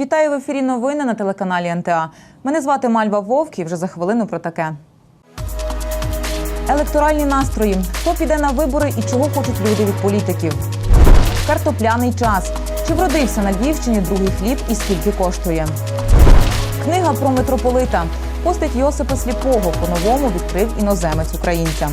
Вітаю в ефірі новини на телеканалі НТА. Мене звати Мальва Вовк і вже за хвилину про таке. Електоральні настрої. Хто піде на вибори і чого хочуть люди від політиків? Картопляний час. Чи вродився на Львівщині другий хліб і скільки коштує? Книга про митрополита. Постать Йосипа Сліпого по-новому відкрив іноземець українцям.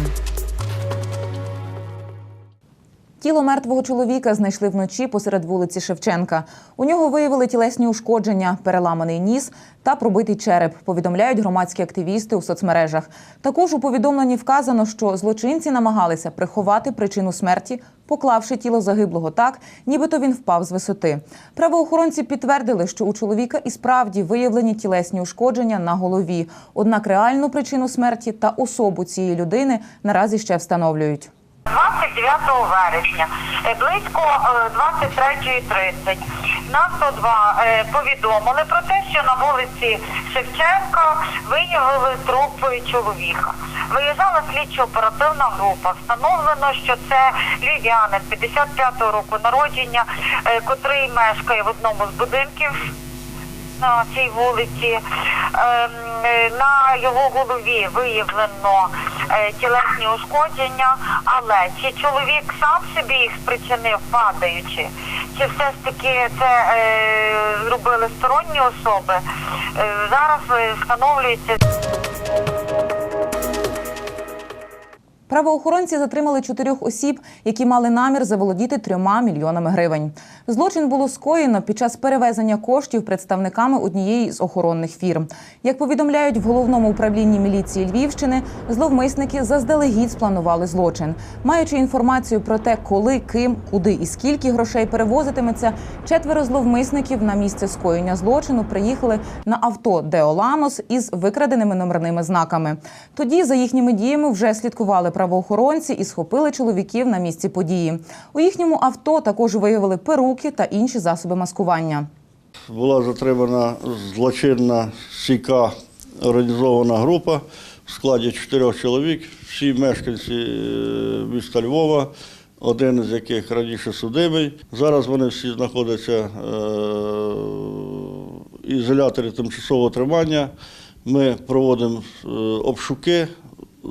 Тіло мертвого чоловіка знайшли вночі посеред вулиці Шевченка. У нього виявили тілесні ушкодження, переламаний ніс та пробитий череп. Повідомляють громадські активісти у соцмережах. Також у повідомленні вказано, що злочинці намагалися приховати причину смерті, поклавши тіло загиблого так, нібито він впав з висоти. Правоохоронці підтвердили, що у чоловіка і справді виявлені тілесні ушкодження на голові. Однак реальну причину смерті та особу цієї людини наразі ще встановлюють. 29 вересня е, близько е, 23.30 на 102 е, повідомили про те, що на вулиці Шевченка виявили труп чоловіка. Виїжджала слідчо-оперативна група. Встановлено, що це львів'янин 55-го року народження, е, котрий мешкає в одному з будинків на цій вулиці. Ем, е, На його голові виявлено е, тілесні ушкодження, але чи чоловік сам собі їх спричинив, падаючи, чи все ж таки це е, зробили сторонні особи, зараз встановлюється. Правоохоронці затримали чотирьох осіб, які мали намір заволодіти трьома мільйонами гривень. Злочин було скоєно під час перевезення коштів представниками однієї з охоронних фірм. Як повідомляють в головному управлінні міліції Львівщини, зловмисники заздалегідь спланували злочин. Маючи інформацію про те, коли, ким, куди і скільки грошей перевозитиметься, четверо зловмисників на місце скоєння злочину приїхали на авто Деоланос із викраденими номерними знаками. Тоді за їхніми діями вже слідкували правоохоронці і схопили чоловіків на місці події. У їхньому авто також виявили перуки та інші засоби маскування. Була затримана злочинна сіка організована група в складі чотирьох чоловік, всі мешканці е, міста Львова, один з яких раніше судимий. Зараз вони всі знаходяться е, в ізоляторі тимчасового тримання. Ми проводимо е, обшуки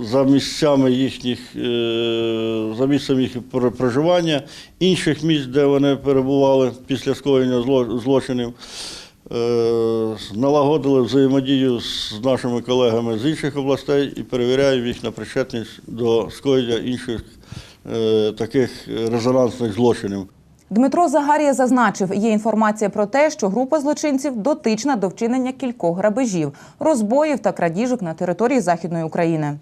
за місцями їхніх, е, за місцем їх пр- проживання, інших місць, де вони перебували після скоєння зло- злочинів. Е, Налагодили взаємодію з нашими колегами з інших областей і перевіряємо їх на причетність до скоєння інших е, таких резонансних злочинів. Дмитро Загарія зазначив, є інформація про те, що група злочинців дотична до вчинення кількох грабежів, розбоїв та крадіжок на території Західної України.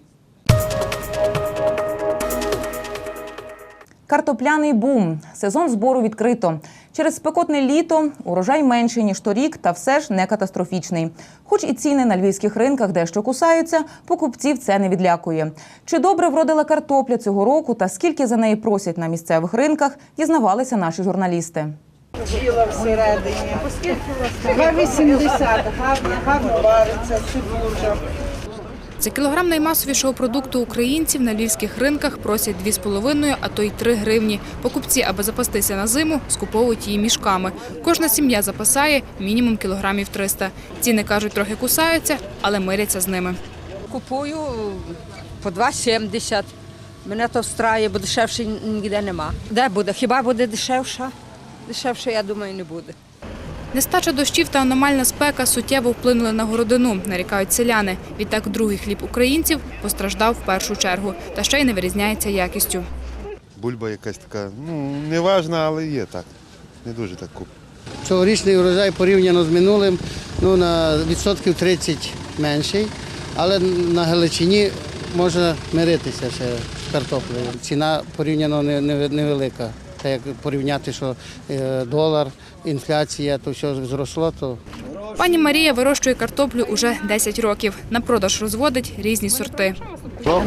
Картопляний бум. Сезон збору відкрито. Через спекотне літо урожай менший, ніж торік, та все ж не катастрофічний. Хоч і ціни на львівських ринках дещо кусаються, покупців це не відлякує. Чи добре вродила картопля цього року та скільки за неї просять на місцевих ринках, дізнавалися наші журналісти. Тіла всередині. 2,80, гарно, гарно вариться, цибулька. За кілограм наймасовішого продукту українців на львівських ринках просять 2,5, а то й 3 гривні. Покупці, аби запастися на зиму, скуповують її мішками. Кожна сім'я запасає мінімум кілограмів 300. Ціни, кажуть, трохи кусаються, але миряться з ними. Купую по 2,70. Мене то встрає, бо дешевше ніде нема. Де буде? Хіба буде дешевше? Дешевше, я думаю, не буде. Нестача дощів та аномальна спека суттєво вплинули на городину, нарікають селяни. Відтак другий хліб українців постраждав в першу чергу, та ще й не вирізняється якістю. Бульба якась така, ну, не важна, але є так. Не дуже так куп. Цьогорічний урожай порівняно з минулим ну, на відсотків 30 менший, але на Галичині можна миритися ще з картоплею. Ціна порівняно не- не- невелика. Та як порівняти, що е, долар, інфляція, то все зросло, то Пані Марія вирощує картоплю уже 10 років. На продаж розводить різні сорти.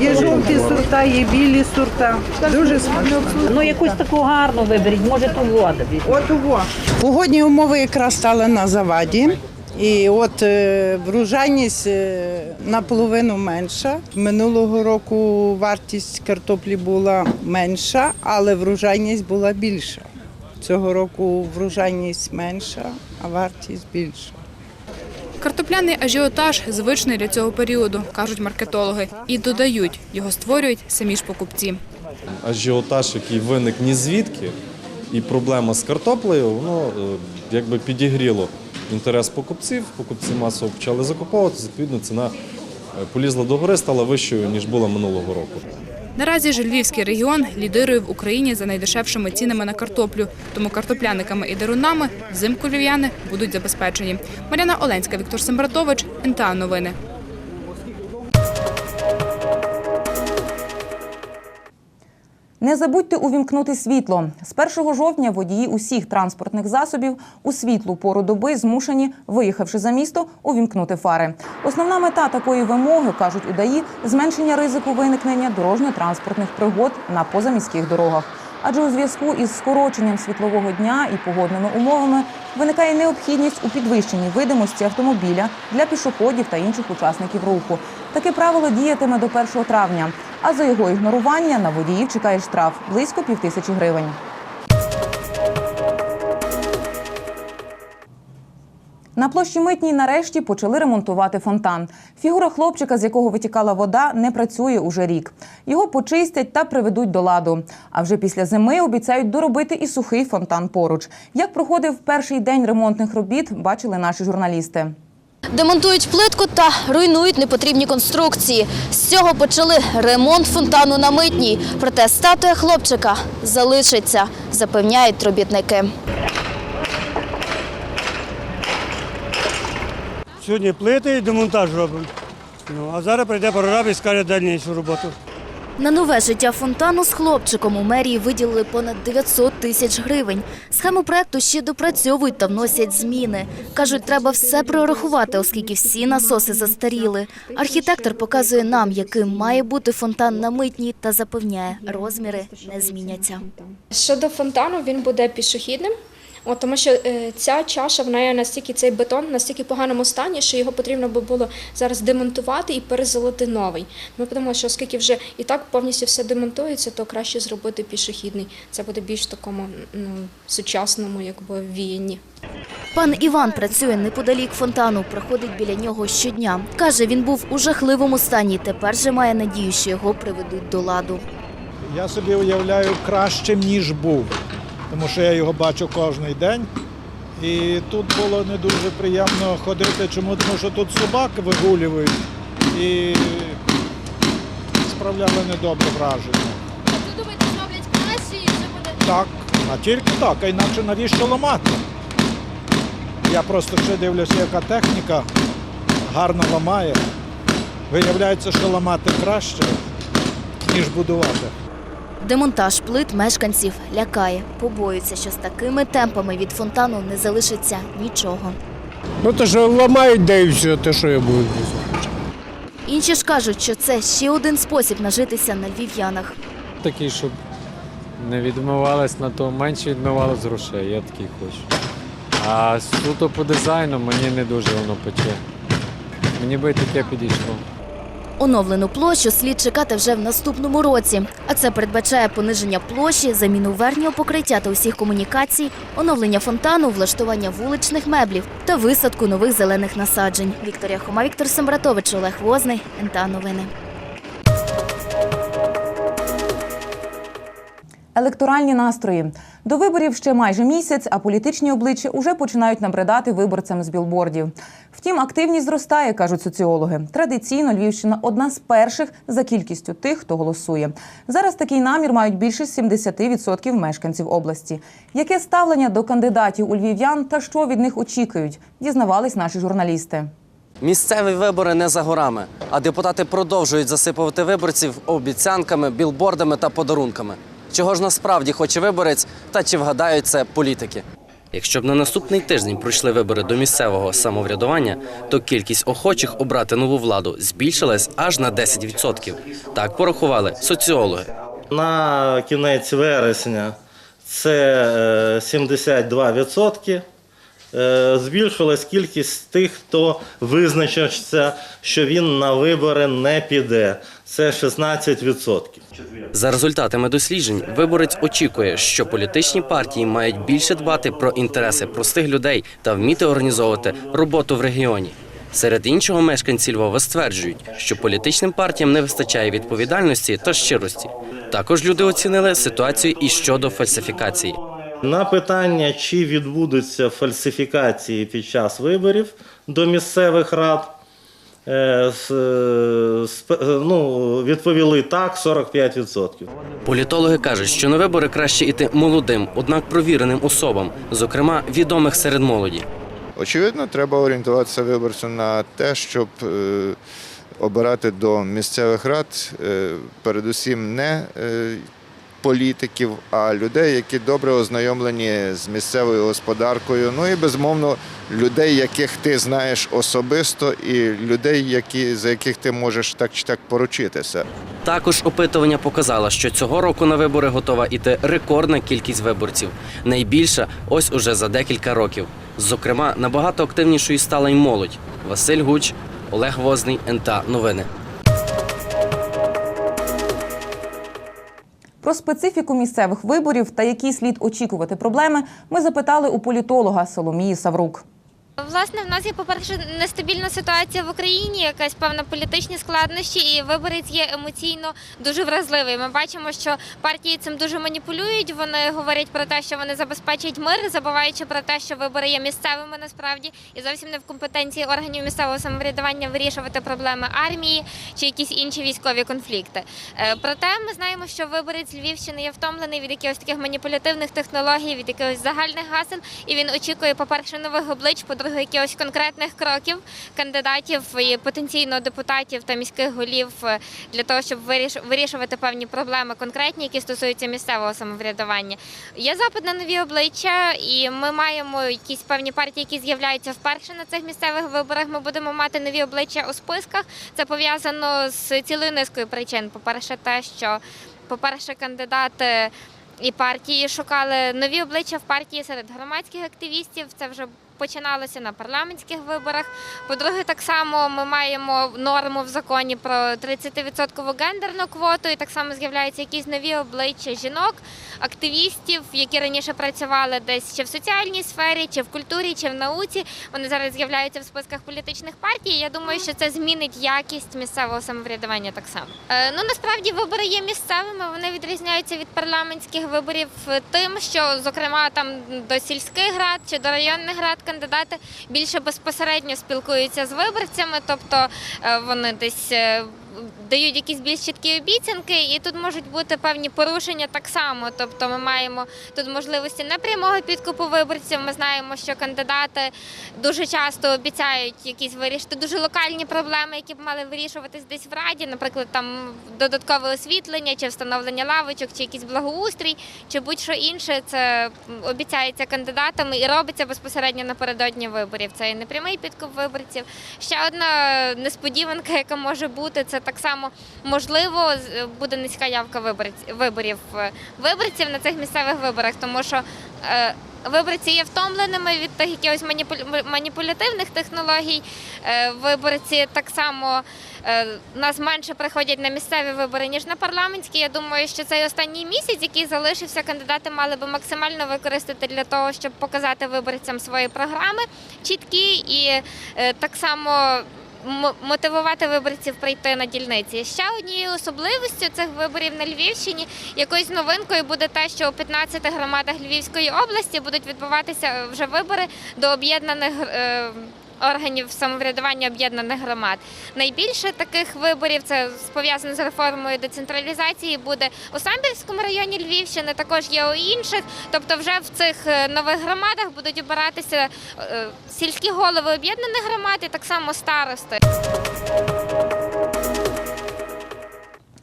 Є жовті сорта, є білі сорта. Дуже смачно. Ну, якусь таку гарну виберіть, може ту воду. От. Погодні умови якраз стали на заваді. І от е, врожайність е, наполовину менша. Минулого року вартість картоплі була менша, але врожайність була більша. Цього року врожайність менша, а вартість більша. Картопляний ажіотаж звичний для цього періоду, кажуть маркетологи. І додають, його створюють самі ж покупці. ажіотаж, який виник ні звідки, і проблема з картоплею, воно е, якби підігріло інтерес покупців. Покупці масово почали закуповуватися, відповідно, ціна е, полізла догори, стала вищою, ніж була минулого року. Наразі ж Львівський регіон лідирує в Україні за найдешевшими цінами на картоплю. Тому картопляниками і дарунами взимку львів'яни будуть забезпечені. Мар'яна Оленська, Віктор Сембратович, НТА Новини. Не забудьте увімкнути світло. З 1 жовтня водії усіх транспортних засобів у світлу пору доби змушені, виїхавши за місто, увімкнути фари. Основна мета такої вимоги, кажуть у зменшення ризику виникнення дорожньо-транспортних пригод на позаміських дорогах. Адже у зв'язку із скороченням світлового дня і погодними умовами виникає необхідність у підвищенні видимості автомобіля для пішоходів та інших учасників руху. Таке правило діятиме до 1 травня. А за його ігнорування на водіїв чекає штраф близько півтисячі гривень. На площі Митній нарешті почали ремонтувати фонтан. Фігура хлопчика, з якого витікала вода, не працює уже рік. Його почистять та приведуть до ладу. А вже після зими обіцяють доробити і сухий фонтан поруч. Як проходив перший день ремонтних робіт, бачили наші журналісти. Демонтують плитку та руйнують непотрібні конструкції. З цього почали ремонт фонтану на митній. Проте статуя хлопчика залишиться, запевняють робітники. Сьогодні плити і демонтаж робимо. Ну, а зараз прийде прораб і скаже дальнішу роботу. На нове життя фонтану з хлопчиком у мерії виділили понад 900 тисяч гривень. Схему проекту ще допрацьовують та вносять зміни. Кажуть, треба все прорахувати, оскільки всі насоси застаріли. Архітектор показує нам, яким має бути фонтан на митній та запевняє, розміри не зміняться. Щодо фонтану, він буде пішохідним. От, тому що е, ця чаша в неї настільки цей бетон в настільки поганому стані, що його потрібно би було зараз демонтувати і перезолоти новий. Ми подумали, що оскільки вже і так повністю все демонтується, то краще зробити пішохідний. Це буде більш такому ну, сучасному, якби віянні. Пан Іван працює неподалік фонтану, проходить біля нього щодня. Каже, він був у жахливому стані. Тепер же має надію, що його приведуть до ладу. Я собі уявляю кращим, ніж був, тому що я його бачу кожен день. І тут було не дуже приємно ходити. Чому? Тому що тут собаки вигулюють і справляли недобре враження. Ви думаєте, зроблять краще і все буде? Так, а тільки так, а інакше навіщо ламати? Я просто ще дивлюся, яка техніка гарно ламає. Виявляється, що ламати краще, ніж будувати. Демонтаж плит мешканців лякає. Побоюються, що з такими темпами від фонтану не залишиться нічого. Ну то що ламають, де і все, те, що я буду. Інші ж кажуть, що це ще один спосіб нажитися на львів'янах. Такий, щоб не відмивалось на то, менше відмивалось грошей, я такий хочу. А суто по дизайну мені не дуже воно пече. Мені би таке підійшло. Оновлену площу слід чекати вже в наступному році. А це передбачає пониження площі, заміну верхнього покриття та усіх комунікацій, оновлення фонтану, влаштування вуличних меблів та висадку нових зелених насаджень. Вікторія Хома, Віктор Сембратович, Олег Возний, НТА Новини. Електоральні настрої до виборів ще майже місяць, а політичні обличчя уже починають набридати виборцям з білбордів. Втім, активність зростає, кажуть соціологи. Традиційно Львівщина одна з перших за кількістю тих, хто голосує. Зараз такий намір мають більше 70% мешканців області. Яке ставлення до кандидатів у львів'ян та що від них очікують, дізнавались наші журналісти. Місцеві вибори не за горами, а депутати продовжують засипувати виборців обіцянками, білбордами та подарунками. Чого ж насправді хоче виборець, та чи вгадають це політики? Якщо б на наступний тиждень пройшли вибори до місцевого самоврядування, то кількість охочих обрати нову владу збільшилась аж на 10%. Так порахували соціологи. На кінець вересня це е, 72%, е, збільшилась кількість тих, хто визначився, що він на вибори не піде. Це 16%. За результатами досліджень, виборець очікує, що політичні партії мають більше дбати про інтереси простих людей та вміти організовувати роботу в регіоні. Серед іншого, мешканці Львова стверджують, що політичним партіям не вистачає відповідальності та щирості. Також люди оцінили ситуацію і щодо фальсифікації. На питання, чи відбудуться фальсифікації під час виборів до місцевих рад, е, з- е, ну, відповіли так 45%. Політологи кажуть, що на вибори краще йти молодим, однак провіреним особам, зокрема відомих серед молоді. Очевидно, треба орієнтуватися виборцю на те, щоб е, обирати до місцевих рад е, передусім не е, політиків, а людей, які добре ознайомлені з місцевою господаркою. Ну і безумовно людей, яких ти знаєш особисто, і людей, які, за яких ти можеш так чи так поручитися. Також опитування показало, що цього року на вибори готова іти рекордна кількість виборців. Найбільша ось уже за декілька років. Зокрема, набагато активнішою стала й молодь. Василь Гуч, Олег Возний, НТА Новини. Про специфіку місцевих виборів та які слід очікувати проблеми ми запитали у політолога Соломії Саврук. Власне, в нас є, по-перше, нестабільна ситуація в Україні, якась певна політичні складнощі, і виборець є емоційно дуже вразливий. Ми бачимо, що партії цим дуже маніпулюють. Вони говорять про те, що вони забезпечать мир, забуваючи про те, що вибори є місцевими насправді і зовсім не в компетенції органів місцевого самоврядування вирішувати проблеми армії чи якісь інші військові конфлікти. Е, Проте ми знаємо, що виборець Львівщини є втомлений від якихось таких маніпулятивних технологій, від якихось загальних гасел, і він очікує, по-перше, нових облич, по-друге, якихось конкретних кроків кандидатів і потенційно депутатів та міських голів е, для того, щоб вирішувати певні проблеми конкретні, які стосуються місцевого самоврядування. Є запит на нові обличчя, і ми маємо якісь певні партії, які з'являються вперше на цих місцевих виборах. Ми будемо мати нові обличчя у списках. Це пов'язано з цілою низкою причин. По-перше, те, що по-перше, кандидати і партії шукали нові обличчя в партії серед громадських активістів. Це вже починалося на парламентських виборах. По-друге, так само ми маємо норму в законі про 30% гендерну квоту, і так само з'являються якісь нові обличчя жінок, активістів, які раніше працювали десь чи в соціальній сфері, чи в культурі, чи в науці. Вони зараз з'являються в списках політичних партій. Я думаю, що це змінить якість місцевого самоврядування так само. Е, ну насправді вибори є місцевими. Вони відрізняються від парламентських виборів тим, що зокрема там до сільських рад чи до районних рад кандидати більше безпосередньо спілкуються з виборцями, тобто е, вони десь. Дають якісь більш чіткі обіцянки, і тут можуть бути певні порушення так само. Тобто, ми маємо тут можливості непрямого підкупу виборців. Ми знаємо, що кандидати дуже часто обіцяють якісь вирішити дуже локальні проблеми, які б мали вирішуватись десь в раді, наприклад, там додаткове освітлення, чи встановлення лавочок, чи якийсь благоустрій, чи будь-що інше. Це обіцяється кандидатами і робиться безпосередньо напередодні виборів. Це і непрямий підкуп виборців. Ще одна несподіванка, яка може бути, це так само можливо буде низька явка виборів е, виборців на цих місцевих виборах, тому що. е, Виборці є втомленими від тих якихось маніпулятивних технологій. Е, Виборці так само е, нас менше приходять на місцеві вибори, ніж на парламентські. Я думаю, що цей останній місяць, який залишився, кандидати мали би максимально використати для того, щоб показати виборцям свої програми чіткі і е, так само. Мотивувати виборців прийти на дільниці. Ще однією особливістю цих виборів на Львівщині якоюсь новинкою буде те, що у 15 громадах Львівської області будуть відбуватися вже вибори до об'єднаних е, органів самоврядування об'єднаних громад. Найбільше таких виборів це пов'язано з реформою децентралізації. Буде у Самбірському районі Львівщини, також є у інших. Тобто, вже в цих е, нових громадах будуть обиратися е, сільські голови об'єднаних громад і так само старости.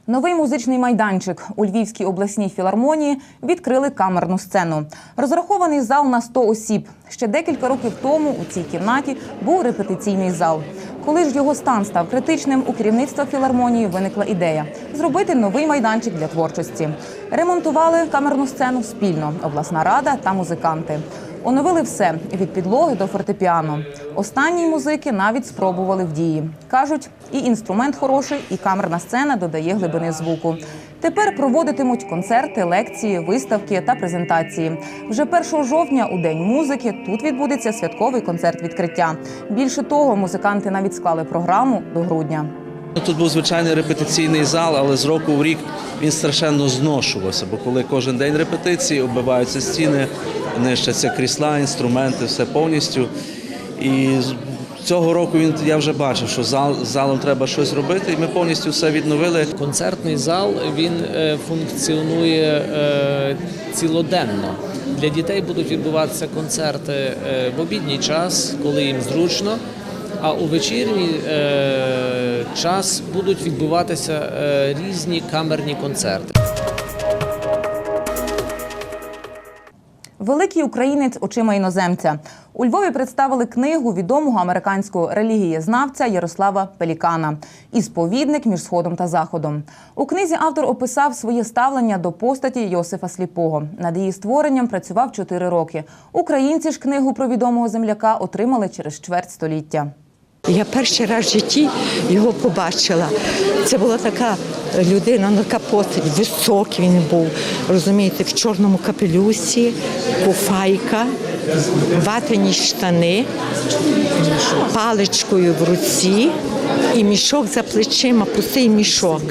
Новий музичний майданчик у Львівській обласній філармонії відкрили камерну сцену. Розрахований зал на 100 осіб. Ще декілька років тому у цій кімнаті був репетиційний зал. Коли ж його стан став критичним, у керівництва філармонії виникла ідея зробити новий майданчик для творчості. Ремонтували камерну сцену спільно обласна рада та музиканти. Оновили все від підлоги до фортепіано. Останні музики навіть спробували в дії. кажуть, і інструмент хороший, і камерна сцена додає глибини звуку. Тепер проводитимуть концерти, лекції, виставки та презентації. Вже 1 жовтня, у день музики, тут відбудеться святковий концерт відкриття. Більше того, музиканти навіть склали програму до грудня. Тут був звичайний репетиційний зал, але з року в рік він страшенно зношувався, бо коли кожен день репетиції, оббиваються стіни, нищаться крісла, інструменти, все повністю. І цього року він я вже бачив, що зал залом треба щось робити, і ми повністю все відновили. Концертний зал він е, функціонує е, цілоденно. Для дітей будуть відбуватися концерти е, в обідній час, коли їм зручно. А у вечірній е, час будуть відбуватися е, різні камерні концерти. Великий українець очима іноземця. У Львові представили книгу відомого американського релігієзнавця Ярослава Пелікана Ісповідник між сходом та заходом. У книзі автор описав своє ставлення до постаті Йосифа Сліпого. Над її створенням працював чотири роки. Українці ж книгу про відомого земляка отримали через чверть століття. Я перший раз в житті його побачила. Це була така людина, така постать, високий він був, розумієте, в чорному капелюсі, куфайка, ватані штани, паличкою в руці і мішок за плечима, пустий мішок.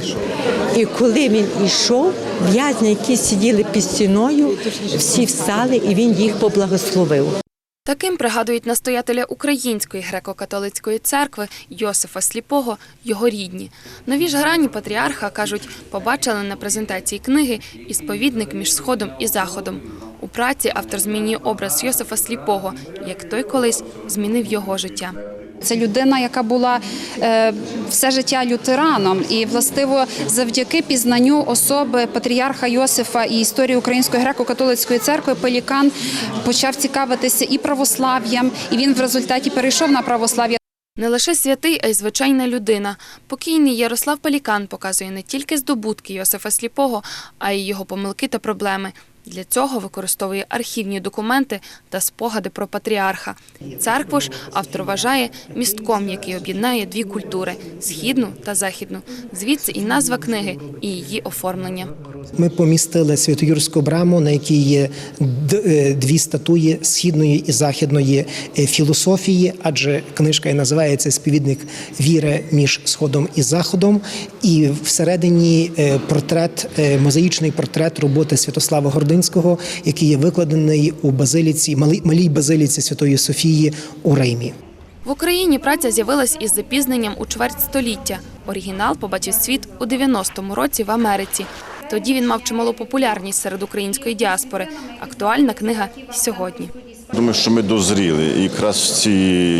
І коли він йшов, в'язні, які сиділи під стіною, всі встали, і він їх поблагословив. Таким пригадують настоятеля Української греко-католицької церкви Йосифа Сліпого його рідні. Нові ж грані патріарха кажуть, побачили на презентації книги і сповідник між сходом і заходом. У праці автор змінює образ Йосифа Сліпого, як той колись змінив його життя. Це людина, яка була е, все життя лютераном, і властиво завдяки пізнанню особи патріарха Йосифа і історії Української греко-католицької церкви Пелікан почав цікавитися і православ'ям, і він в результаті перейшов на православ'я. Не лише святий, а й звичайна людина. Покійний Ярослав Пелікан показує не тільки здобутки Йосифа Сліпого, а й його помилки та проблеми. Для цього використовує архівні документи та спогади про патріарха. Церкву ж автор вважає містком, який об'єднає дві культури східну та західну. Звідси і назва книги, і її оформлення. Ми помістили Святоюрську браму, на якій є е, дві статуї східної і західної е, філософії, адже книжка і називається Сповідник віри між сходом і заходом. І всередині е, портрет, мозаїчний портрет роботи Святослава Гординського, який є викладений у базиліці, малій, малій базиліці Святої Софії у Римі. В Україні праця з'явилась із запізненням у чверть століття. Оригінал побачив світ у 90-му році в Америці. Тоді він мав чималу популярність серед української діаспори. Актуальна книга сьогодні. Думаю, що ми дозріли. І якраз в ці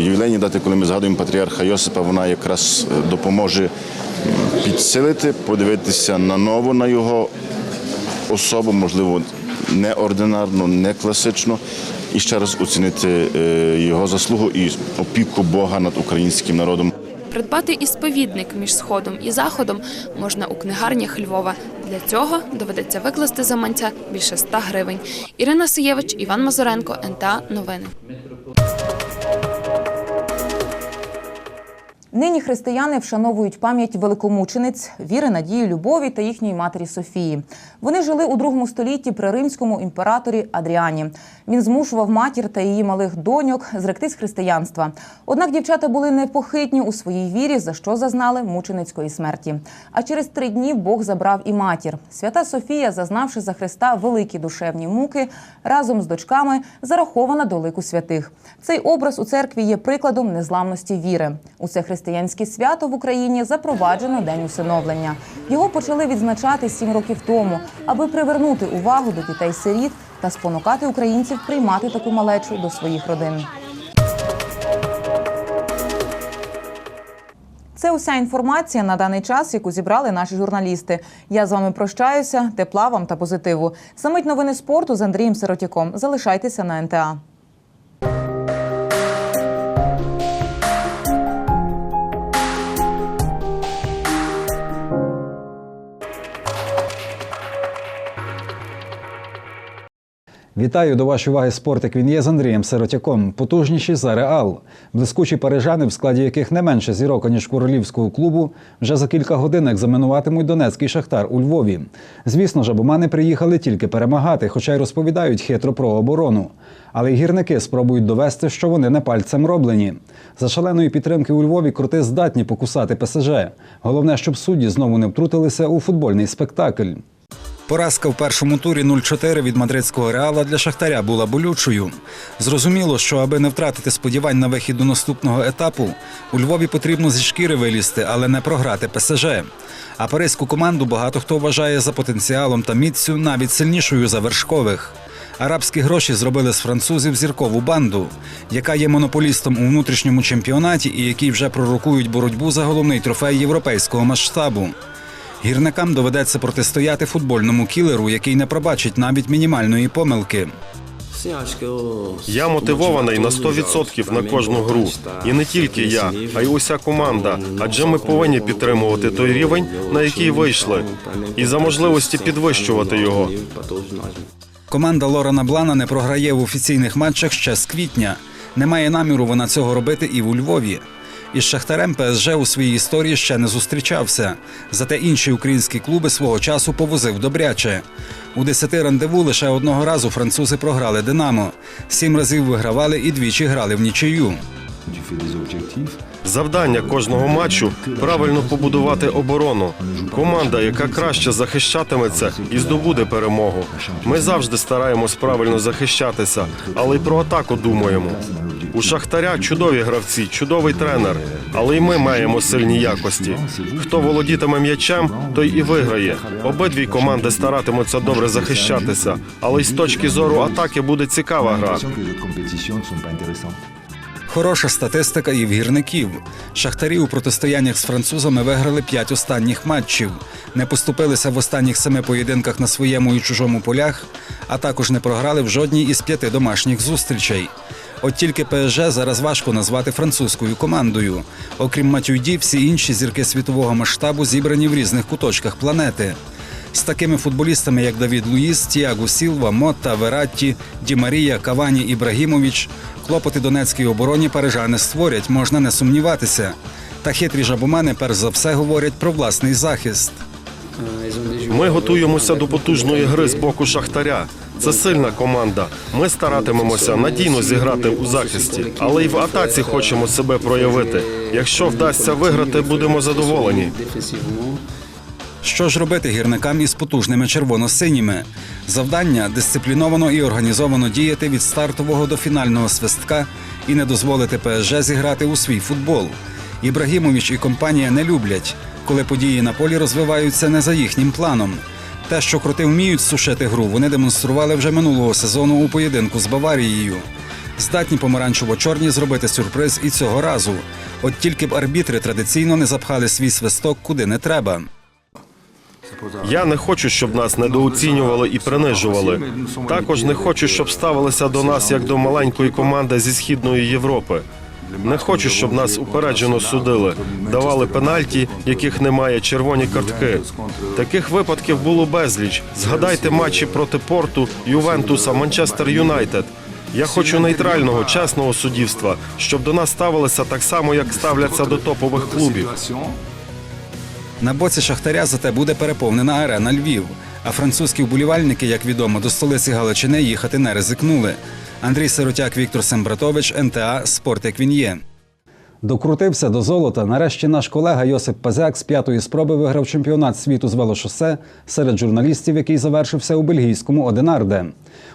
ювілейні дати, коли ми згадуємо патріарха Йосипа, вона якраз е, допоможе підсилити, подивитися наново на його особу, можливо, неординарно, не класично, і ще раз оцінити е, його заслугу і опіку Бога над українським народом. Придбати і сповідник між сходом і заходом можна у книгарнях Львова. Для цього доведеться викласти за манця більше 100 гривень. Ірина Сиєвич, Іван Мазуренко, НТА Новини. Нині християни вшановують пам'ять великомучениць віри, надії, любові та їхньої матері Софії. Вони жили у другому столітті при римському імператорі Адріані. Він змушував матір та її малих доньок зректись християнства. Однак дівчата були непохитні у своїй вірі, за що зазнали мученицької смерті. А через три дні Бог забрав і матір. Свята Софія, зазнавши за Христа великі душевні муки, разом з дочками зарахована до лику святих. Цей образ у церкві є прикладом незламності віри. У це християнське свято в Україні запроваджено День усиновлення. Його почали відзначати сім років тому, аби привернути увагу до дітей-сиріт та спонукати українців приймати таку малечу до своїх родин. Це уся інформація на даний час, яку зібрали наші журналісти. Я з вами прощаюся. Тепла вам та позитиву. Самить новини спорту з Андрієм Сиротяком. Залишайтеся на НТА. Вітаю до вашої уваги спорт, як він є з Андрієм Сиротяком. Потужніші за Реал. Блискучі парижани, в складі яких не менше зірок, ніж королівського клубу, вже за кілька годин екзаменуватимуть Донецький шахтар у Львові. Звісно ж, абомани приїхали тільки перемагати, хоча й розповідають хитро про оборону. Але й гірники спробують довести, що вони не пальцем роблені. За шаленої підтримки у Львові крути здатні покусати ПСЖ. Головне, щоб судді знову не втрутилися у футбольний спектакль. Поразка в першому турі 0-4 від мадридського реала для Шахтаря була болючою. Зрозуміло, що аби не втратити сподівань на вихід до наступного етапу, у Львові потрібно зі шкіри вилізти, але не програти ПСЖ. А паризьку команду багато хто вважає за потенціалом та міцю навіть сильнішою за вершкових. Арабські гроші зробили з французів зіркову банду, яка є монополістом у внутрішньому чемпіонаті і які вже пророкують боротьбу за головний трофей європейського масштабу. Гірникам доведеться протистояти футбольному кілеру, який не пробачить навіть мінімальної помилки. Я мотивований на 100% на кожну гру. І не тільки я, а й уся команда. Адже ми повинні підтримувати той рівень, на який вийшли, і за можливості підвищувати його. Команда Лорана Блана не програє в офіційних матчах ще з квітня. Немає наміру вона цього робити і у Львові. Із Шахтарем ПСЖ у своїй історії ще не зустрічався. Зате інші українські клуби свого часу повозив добряче. У десяти рандеву лише одного разу французи програли Динамо. Сім разів вигравали і двічі грали в нічию. Завдання кожного матчу правильно побудувати оборону. Команда, яка краще захищатиметься і здобуде перемогу. Ми завжди стараємось правильно захищатися, але й про атаку думаємо. У Шахтаря чудові гравці, чудовий тренер, але й ми маємо сильні якості. Хто володітиме м'ячем, той і виграє. Обидві команди старатимуться добре захищатися, але й з точки зору атаки буде цікава гра. Хороша статистика і в гірників. Шахтарі у протистояннях з французами виграли п'ять останніх матчів, не поступилися в останніх семи поєдинках на своєму і чужому полях, а також не програли в жодній із п'яти домашніх зустрічей. От тільки ПСЖ зараз важко назвати французькою командою. Окрім Матюйді, всі інші зірки світового масштабу зібрані в різних куточках планети. З такими футболістами, як Давід Луїс, Тіаго Сілва, Мотта, Вератті, Ді Марія, Кавані, Ібрагімович, клопоти Донецькій обороні парижани створять, можна не сумніватися. Та хитрі жабомани перш за все говорять про власний захист. Ми готуємося до потужної гри з боку Шахтаря. Це сильна команда. Ми старатимемося надійно зіграти у захисті, але й в атаці хочемо себе проявити. Якщо вдасться виграти, будемо задоволені. Що ж робити гірникам із потужними червоно-синіми? Завдання дисципліновано і організовано діяти від стартового до фінального свистка і не дозволити ПСЖ зіграти у свій футбол. Ібрагімович і компанія не люблять, коли події на полі розвиваються не за їхнім планом. Те, що кроти вміють сушити гру, вони демонстрували вже минулого сезону у поєдинку з Баварією. Здатні помаранчево-чорні зробити сюрприз і цього разу. От тільки б арбітри традиційно не запхали свій свисток куди не треба. Я не хочу, щоб нас недооцінювали і принижували. Також не хочу, щоб ставилися до нас як до маленької команди зі східної Європи. Не хочу, щоб нас упереджено судили, давали пенальті, яких немає, червоні картки. Таких випадків було безліч. Згадайте матчі проти Порту, Ювентуса, Манчестер Юнайтед. Я хочу нейтрального, чесного суддівства, щоб до нас ставилися так само, як ставляться до топових клубів. На боці Шахтаря зате буде переповнена арена Львів. А французькі вболівальники, як відомо, до столиці Галичини їхати не ризикнули. Андрій Сиротяк, Віктор Сембратович, НТА Спорт як він є. Докрутився до золота. Нарешті наш колега Йосип Пазяк з п'ятої спроби виграв чемпіонат світу з велошосе серед журналістів, який завершився у бельгійському Оденарде.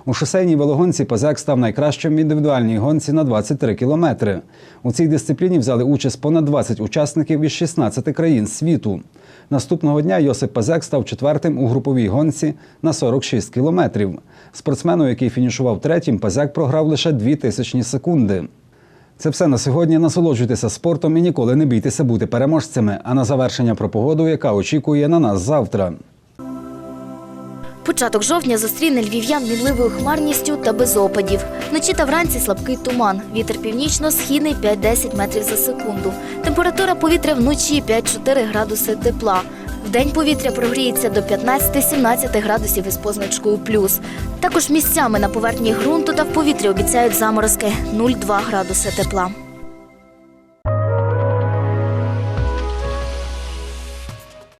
У шосейній велогонці Пазяк став найкращим в індивідуальній гонці на 23 кілометри. У цій дисципліні взяли участь понад 20 учасників із 16 країн світу. Наступного дня Йосип Пазяк став четвертим у груповій гонці на 46 кілометрів. Спортсмену, який фінішував третім, Пазяк програв лише дві тисячні секунди. Це все на сьогодні. Насолоджуйтеся спортом і ніколи не бійтеся бути переможцями. А на завершення про погоду, яка очікує на нас завтра. Початок жовтня зустріне львів'ян мінливою хмарністю та без опадів. Вночі та вранці слабкий туман. Вітер північно-східний 5-10 метрів за секунду. Температура повітря вночі 5-4 градуси тепла. Вдень повітря прогріється до 15-17 градусів із позначкою плюс. Також місцями на поверхні ґрунту та в повітрі обіцяють заморозки 0,2 градуси тепла.